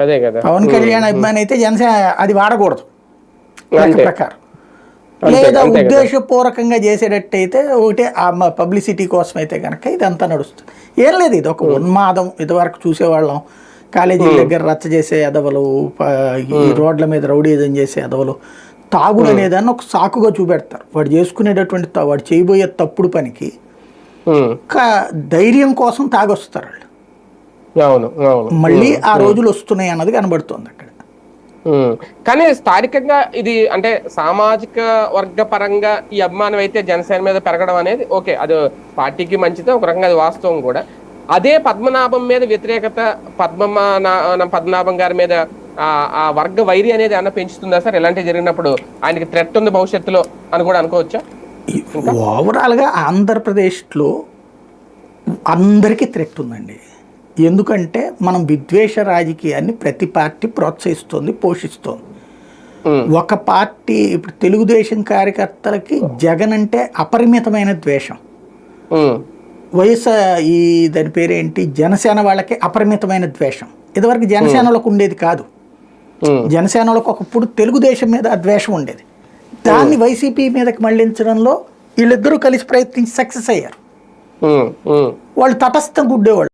అదే కదా. పవన్ కళ్యాణ్ అభిమాని అయితే జనసేన అది వాడకూడదు. ప్రకారం. లేదా. ఉద్దేశపూర్వకంగా చేసేటట్టయితే ఒకటే ఆ పబ్లిసిటీ కోసం అయితే కనుక ఇదంతా నడుస్తుంది. ఏం లేదు ఇది ఒక ఉన్మాదం ఇదివరకు చూసేవాళ్ళం. కాలేజీల దగ్గర రచ్చ చేసే ఎదవలు ప- ఈ రోడ్ల మీద రౌడీజం చేసే ఎదవలు తాగుడు అనేదాన్ని ఒక సాకుగా చూపెడతారు. వాడు చేసుకునేటటువంటి వాడు చేయబోయే తప్పుడు పనికి ధైర్యం కోసం తాగొస్తారు మళ్ళీ ఆ రోజులు వస్తున్నాయి అన్నది కనబడుతుంది అక్కడ. కానీ స్థానికంగా ఇది అంటే సామాజిక వర్గ పరంగా ఈ అభిమానం అయితే జనసేన మీద పెరగడం అనేది ఓకే అది పార్టీకి మంచిదే ఒక రకంగా అది వాస్తవం కూడా. అదే పద్మనాభం మీద వ్యతిరేకత పద్మమ పద్మనాభం గారి మీద ఆ- ఆ వర్గ వైరి అనేది ఏమన్నా పెంచుతుందా సార్? ఇలాంటివి జరిగినప్పుడు ఆయనకి థ్రెట్ ఉంది భవిష్యత్తులో అని కూడా అనుకోవచ్చా? ఓవరాల్గా ఆంధ్రప్రదేశ్లో అందరికీ థ్రెట్ ఉందండి. ఎందుకంటే మనం విద్వేష రాజకీయాన్ని ప్రతి పార్టీ ప్రోత్సహిస్తుంది పోషిస్తుంది. ఒక పార్టీ ఇప్పుడు తెలుగుదేశం కార్యకర్తలకి జగన్ అంటే అపరిమితమైన ద్వేషం. వైఎస్ఆర్ ఈ దాని పేరేంటి? జనసేన వాళ్ళకి అపరిమితమైన ద్వేషం. ఇదివరకు జనసేనలకు ఉండేది కాదు. జనసేనలకు ఒకప్పుడు తెలుగుదేశం మీద ఆ ద్వేషం ఉండేది. దాన్ని వైసీపీ మీదకి మళ్ళించడంలో వీళ్ళిద్దరూ కలిసి ప్రయత్నించి సక్సెస్ అయ్యారు. వాళ్ళు తటస్థం గుడ్డేవాళ్ళు.